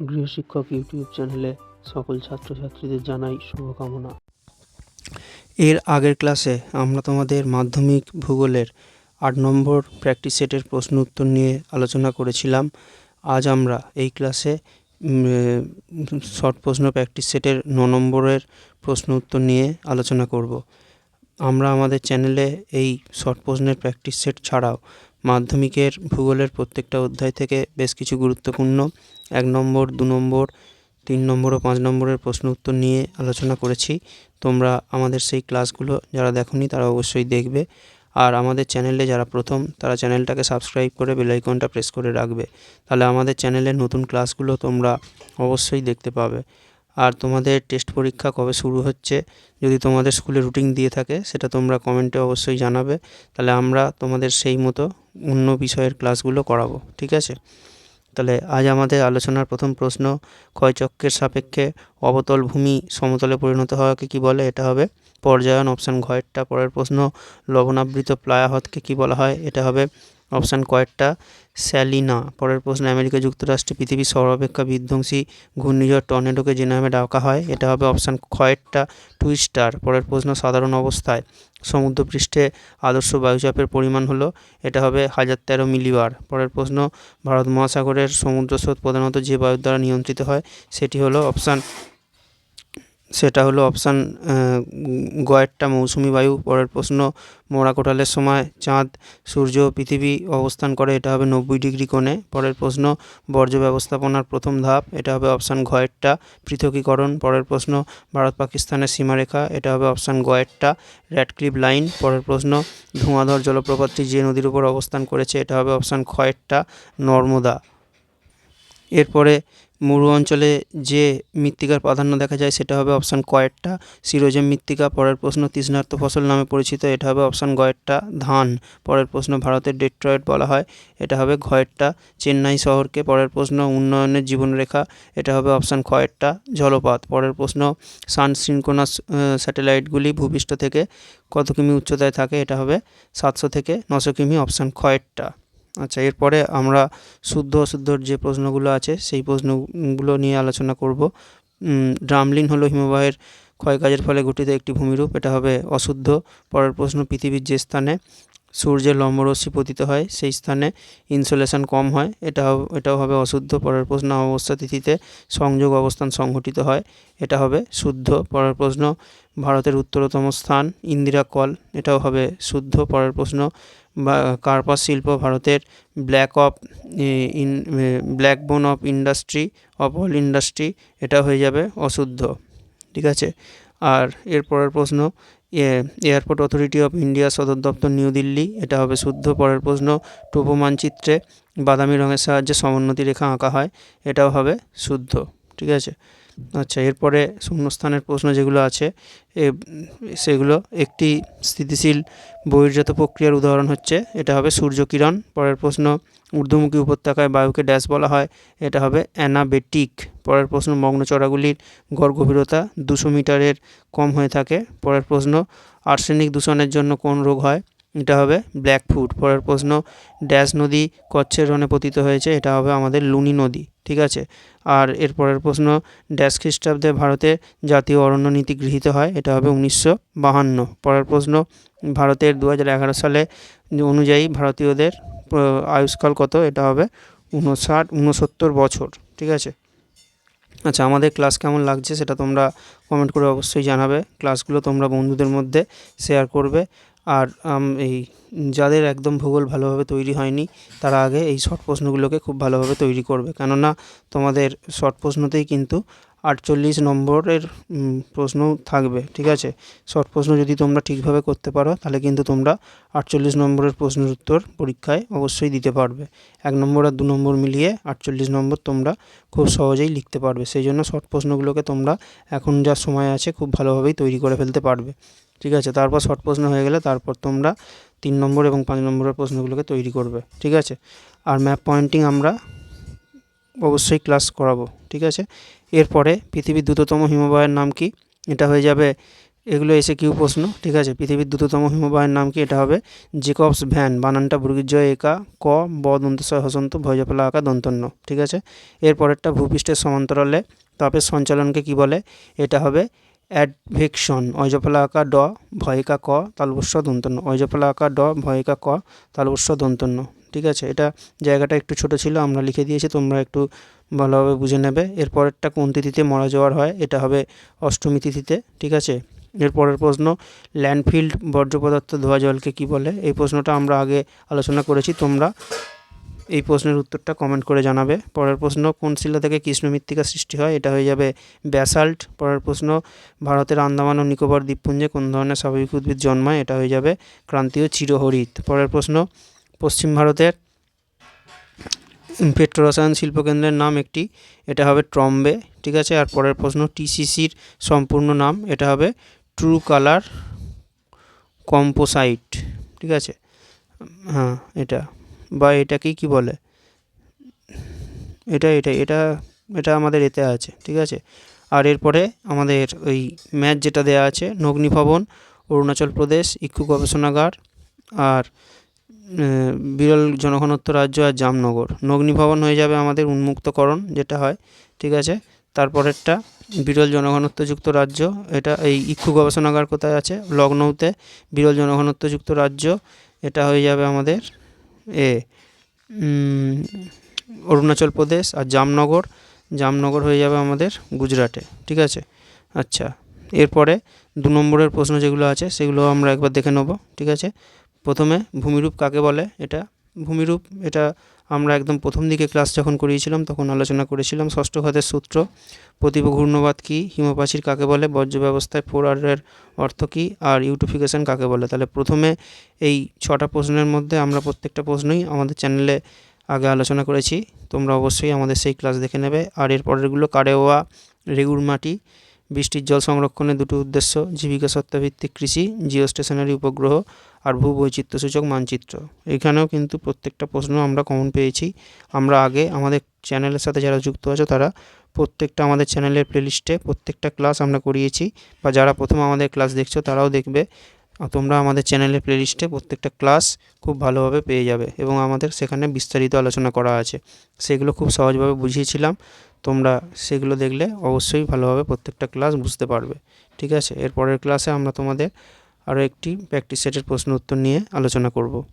গৃহশিক্ষক YouTube চ্যানেলে সকল ছাত্রছাত্রীদের জানাই শুভকামনা। এর আগের ক্লাসে আমরা তোমাদের মাধ্যমিক ভূগোলের আট নম্বর প্র্যাকটিস সেটের প্রশ্ন উত্তর নিয়ে আলোচনা করেছিলাম। আজ আমরা এই ক্লাসে শর্ট প্রশ্ন প্র্যাকটিস সেটের ন নম্বরের প্রশ্ন উত্তর নিয়ে আলোচনা করব। আমরা আমাদের চ্যানেলে এই শর্ট প্রশ্নের প্র্যাকটিস সেট ছাড়াও মাধ্যমিকের ভূগোলের প্রত্যেকটা অধ্যায় থেকে বেশ কিছু গুরুত্বপূর্ণ, এক নম্বর, দু নম্বর, তিন নম্বর ও পাঁচ নম্বরের প্রশ্ন উত্তর নিয়ে আলোচনা করেছি। তোমরা আমাদের সেই ক্লাসগুলো যারা দেখোনি তারা অবশ্যই দেখবে। আর আমাদের চ্যানেলে যারা প্রথম, তারা চ্যানেলটাকে সাবস্ক্রাইব করে বেল আইকনটা প্রেস করে রাখবে। তাহলে আমাদের চ্যানেলের নতুন ক্লাসগুলো তোমরা অবশ্যই দেখতে পাবে। আর তোমাদের টেস্ট পরীক্ষা কবে শুরু হচ্ছে, যদি তোমাদের স্কুলে রুটিন দিয়ে থাকে, সেটা তোমরা কমেন্টে অবশ্যই জানাবে। তাহলে আমরা তোমাদের সেই মতো অন্য বিষয়ের ক্লাসগুলো করাবো, ঠিক আছে? তাহলে আজ আমাদের আলোচনার প্রথম প্রশ্ন ক্ষয়চক্রের সাপেক্ষে অবতল ভূমি সমতলে পরিণত হওয়াকে কি বলে? এটা হবে পর্যায়ন অপশান ঘয়েরটা। পরের প্রশ্ন, লবণাবৃত প্লায়াহতকে কি বলা হয়? এটা হবে অপশান কয়েকটা, স্যালিনা, পরের প্রশ্ন, আমেরিকা যুক্তরাষ্ট্রে পৃথিবীর সর্বাপেক্ষা বিধ্বংসী ঘূর্ণিঝড় টর্নেডোকে যে নামে ডাকা হয়, এটা হবে অপশান খয়েরটা টুইস্টার, পরের প্রশ্ন, সাধারণ অবস্থায়, সমুদ্রপৃষ্ঠে আদর্শ বায়ুচাপের পরিমাণ হলো, এটা হবে হাজার তেরো মিলিবার, পরের প্রশ্ন, ভারত মহাসাগরের সমুদ্র স্রোত প্রধানত যে বায়ুর দ্বারা নিয়ন্ত্রিত হয়, সেটি হলো অপশান সেটা হলো অপশান গয়েরটা মৌসুমি বায়ু, পরের প্রশ্ন মরা কোটালের সময় চাঁদ, সূর্য, পৃথিবী অবস্থান করে, এটা হবে নব্বই ডিগ্রি কোণে। পরের প্রশ্ন, বর্জ্য ব্যবস্থাপনার প্রথম ধাপ, এটা হবে অপশান ঘয়েরটা পৃথকীকরণ। পরের প্রশ্ন, ভারত পাকিস্তানের সীমারেখা, এটা হবে অপশান গয়েরটা র্যাডক্লিপ লাইন। পরের প্রশ্ন ধোঁয়াধর জলপ্রপাতটি যে নদীর উপর অবস্থান করেছে, এটা হবে অপশান খয়েরটা, নর্মদা। এরপরে মরু অঞ্চলে যে মৃত্তিকার প্রাধান্য দেখা যায়, সেটা হবে অপশান কয়েরটা সিরোজেম মৃত্তিকা, পরের প্রশ্ন তৃষ্ণার্ত ফসল নামে পরিচিত, এটা হবে অপশান গয়েরটা ধান, পরের প্রশ্ন ভারতের ডেট্রয়েট বলা হয়, এটা হবে ঘয়েরটা চেন্নাই শহরকে, পরের প্রশ্ন উন্নয়নের জীবনরেখা, এটা হবে অপশান খয়েরটা জলপাত পরের প্রশ্ন সান সিনকোনাস স্যাটেলাইটগুলি ভূপৃষ্ঠ থেকে কত কিমি উচ্চতায় থাকে, এটা হবে সাতশো থেকে নশো কিমি অপশান খয়েরটা আচ্ছা এরপরে আমরা শুদ্ধ অশুদ্ধর যে প্রশ্নগুলো আছে, সেই প্রশ্নগুলো নিয়ে আলোচনা করব। ড্রামলিন হলো হিমবাহের ক্ষয়কাজের ফলে গঠিত একটি ভূমিরূপ, এটা হবে অশুদ্ধ। পরের প্রশ্ন, পৃথিবীর যে স্থানে সূর্যের লম্বরশ্মি পতিত হয়, সেই স্থানে ইনসোলেশন কম হয়। এটা এটাও হবে অশুদ্ধ পরের প্রশ্ন। অবস্থা তিথিতে সংযোগ অবস্থান সংঘটিত হয়। এটা হবে শুদ্ধ পরের প্রশ্ন। ভারতের উত্তরতম স্থান ইন্দিরা কল। এটাও হবে শুদ্ধ পরের প্রশ্ন। বা, কার্পাস শিল্প ভারতের black of in black bone of industry, of all industry. এটা হয়ে যাবে অশুদ্ধ। ঠিক আছে? আর এরপরের প্রশ্ন। এয়ারপোর্ট অথরিটি অফ ইন্ডিয়া সদর দপ্তর নিউ দিল্লি। এটা হবে শুদ্ধ, পরের প্রশ্ন, টোপো মানচিত্রে বাদামি রঙের সাহায্যে সমোন্নতি রেখা আঁকা হয়, এটাও হবে শুদ্ধ, ঠিক আছে? আচ্ছা এরপরে শূন্যস্থানের প্রশ্ন যেগুলো আছে সেগুলো একটি স্থিতিশীল বহির্জাত প্রক্রিয়ার উদাহরণ হচ্ছে, এটা হবে সূর্যকিরণ, পরের প্রশ্ন ঊর্ধ্বমুখী উপত্যকায় বায়ুকে ড্যাশ বলা হয়, এটা হবে অ্যানাবেটিক, পরের প্রশ্ন মগ্নচড়াগুলির গড় গভীরতা দুশো মিটারের কম হয়ে থাকে, পরের প্রশ্ন আর্সেনিক দূষণের জন্য কোন রোগ হয়? এটা হবে ব্ল্যাকফুট পরের প্রশ্ন, ড্যাশ নদী কচ্ছের রণে পতিত হয়েছে, এটা হবে আমাদের লুনি নদী, ঠিক আছে? আর এর পরের প্রশ্ন, ড্যাশ খ্রিস্টাব্দে ভারতে জাতীয় অরণ্য নীতি গৃহীত হয়, এটা হবে উনিশশো বাহান্ন। পরের প্রশ্ন, ভারতের দু হাজার এগারো সালে অনুযায়ী ভারতীয়দের আয়ুষ্কাল কত, এটা হবে উনষাট উনসত্তর বছর, ঠিক আছে? আচ্ছা আমাদের ক্লাস কেমন লাগছে সেটা তোমরা কমেন্ট করে অবশ্যই জানাবে। ক্লাসগুলো তোমরা বন্ধুদের মধ্যে শেয়ার করবে। আর এই যাদের একদম ভূগোল ভালোভাবে তৈরি হয়নি, তারা আগে এই শর্ট প্রশ্নগুলোকে খুব ভালোভাবে তৈরি করবে। কেননা, তোমাদের শর্ট প্রশ্নতেই কিন্তু আটচল্লিশ নম্বরের প্রশ্ন থাকবে, ঠিক আছে? শর্ট প্রশ্ন যদি তোমরা ঠিকভাবে করতে পারো, তাহলে কিন্তু তোমরা আটচল্লিশ নম্বরের প্রশ্নের উত্তর পরীক্ষায় অবশ্যই দিতে পারবে। এক নম্বর আর দু নম্বর মিলিয়ে আটচল্লিশ নম্বর তোমরা খুব সহজেই লিখতে পারবে। সেই জন্য শর্ট প্রশ্নগুলোকে তোমরা এখন যা সময় আছে, খুব ভালোভাবেই তৈরি করে ফেলতে পারবে। ঠিক আছে? তারপর শর্ট প্রশ্ন হয়ে গেলে তারপর তোমরা তিন নম্বর এবং পাঁচ নম্বরের প্রশ্নগুলোকে তৈরি করবে। ঠিক আছে? আর ম্যাপ পয়েন্টিং আমরা অবশ্যই ক্লাস করাবো। ঠিক আছে? এরপরে পৃথিবীর দ্রুততম হিমবাহের নাম কি? এটা হয়ে যাবে এগুলো এসে কিউ প্রশ্ন। ঠিক আছে? পৃথিবীর দ্রুততম হিমবাহের নাম কি? এটা হবে জেকবস ভ্যান। বানানটা বর্গীজয় একা, ক, ব দন্তস্বয় হসন্ত, ভয়জফলা, আঁকা, দন্তন্য। ঠিক আছে? এরপরেরটা ভূপৃষ্ঠের সমান্তরালে তাপের সঞ্চালনকে কি বলে? এটা হবে অ্যাডভেকশন। অজফলা আঁকা ড, ভয়িকা ক তালবস্য দন্তন্য অজফলা আঁকা ড, ভয়িকা ক তালবস্য দন্তন্য ঠিক আছে? এটা জায়গাটা একটু ছোট ছিল, আমরা লিখে দিয়েছি, তোমরা একটু ভালোভাবে বুঝে নেবে। এরপরেরটা কোন তিথিতে মরা যাওয়ার হয়, এটা হবে অষ্টমী তিথিতে। ঠিক আছে? এরপরের প্রশ্ন, ল্যান্ডফিল্ড বর্জ্য পদার্থ ধোয়া জলকে কী বলে? এই প্রশ্নটা আমরা আগে আলোচনা করেছি, তোমরা এই প্রশ্নের উত্তরটা কমেন্ট করে জানাবে। পরের প্রশ্ন, কোন শিলা থেকে কৃষ্ণ মৃত্তিকা সৃষ্টি হয়? এটা হয়ে যাবে ব্যাসাল্ট পরের প্রশ্ন, ভারতের আন্দামান ও নিকোবর দ্বীপপুঞ্জে কোন ধরনের স্বাভাবিক উদ্ভিদ জন্মায়? এটা হয়ে যাবে ক্রান্তীয় চিরহরিৎ। পরের প্রশ্ন, পশ্চিম ভারতের পেট্রোরসায়ন শিল্পকেন্দ্রের নাম একটি, এটা হবে ট্রম্বে, ঠিক আছে? আর পরের প্রশ্ন টিসিসির সম্পূর্ণ নাম, এটা হবে ট্রু কালার কম্পোসাইট, ঠিক আছে? হ্যাঁ এটা। বা এটাকেই কি বলে? এটা এটা এটা এটা আমাদের এতে আছে, ঠিক আছে? আর এরপরে আমাদের ওই ম্যাচ যেটা দেয়া আছে, নগ্নি ভবন, অরুণাচল প্রদেশ, ইক্ষু গবেষণাগার আর বিরল জনঘনত্ব রাজ্য আর জামনগর। নগ্নি ভবন হয়ে যাবে আমাদের উন্মুক্তকরণ যেটা হয়, ঠিক আছে? তারপরেরটা বিরল জনঘনত্বযুক্ত রাজ্য, এটা এই ইক্ষু গবেষণাগার কোথায় আছে? লখনৌতে বিরল জনঘনত্বযুক্ত রাজ্য, এটা হয়ে যাবে আমাদের এ অরুণাচল প্রদেশ আর জামনগর। জামনগর হয়ে যাবে আমাদের গুজরাটে, ঠিক আছে? আচ্ছা এরপরে দু নম্বরের প্রশ্ন যেগুলো আছে সেগুলো আমরা একবার দেখে নেব, ঠিক আছে? প্রথমে ভূমিরূপ কাকে বলে? এটা ভূমিরূপ, এটা আমরা একদম প্রথম দিকে ক্লাস যখন করিয়েছিলাম, তখন আলোচনা করেছিলাম ষষ্ঠ ঘাতের সূত্র। প্রতিভ ঘূর্ণবাদ কী? হিমপ্রাচীর কাকে বলে? বর্জ্য ব্যবস্থায় ফোর আরের অর্থ কী? আর ইউটিফিকেশন কাকে বলে? তাহলে প্রথমে এই ছটা প্রশ্নের মধ্যে আমরা প্রত্যেকটা প্রশ্নই আমাদের চ্যানেলে আগে আলোচনা করেছি। তোমরা অবশ্যই আমাদের সেই ক্লাস দেখে নেবে। আর এর পরেরগুলো কারেওয়া রেগুর মাটি বৃষ্টির জল সংরক্ষণের দুটো উদ্দেশ্য, জীবিকা সত্তাভিত্তিক কৃষি জিও স্টেশনারি উপগ্রহ আর ভূবৈচিত্র্যসূচক মানচিত্র। এখানেও কিন্তু প্রত্যেকটা প্রশ্ন আমরা কমন পেয়েছি। আমরা আগে আমাদের চ্যানেলের সাথে যারা যুক্ত আছো, তারা প্রত্যেকটা আমাদের চ্যানেলের প্লেলিস্টে প্রত্যেকটা ক্লাস আমরা করিয়েছি। বা যারা প্রথম আমাদের ক্লাস দেখছ, তারাও দেখবে। তোমরা আমাদের চ্যানেলের প্লেলিস্টে প্রত্যেকটা ক্লাস খুব ভালোভাবে পেয়ে যাবে এবং আমাদের সেখানে বিস্তারিত আলোচনা করা আছে। সেগুলো খুব সহজভাবে বুঝিয়েছিলাম। তোমরা সেগুলো দেখলে অবশ্যই ভালোভাবে প্রত্যেকটা ক্লাস বুঝতে পারবে। ঠিক আছে? এরপরের ক্লাসে আমরা তোমাদের আরও একটি প্র্যাকটিস সেটের প্রশ্ন উত্তর নিয়ে আলোচনা করব।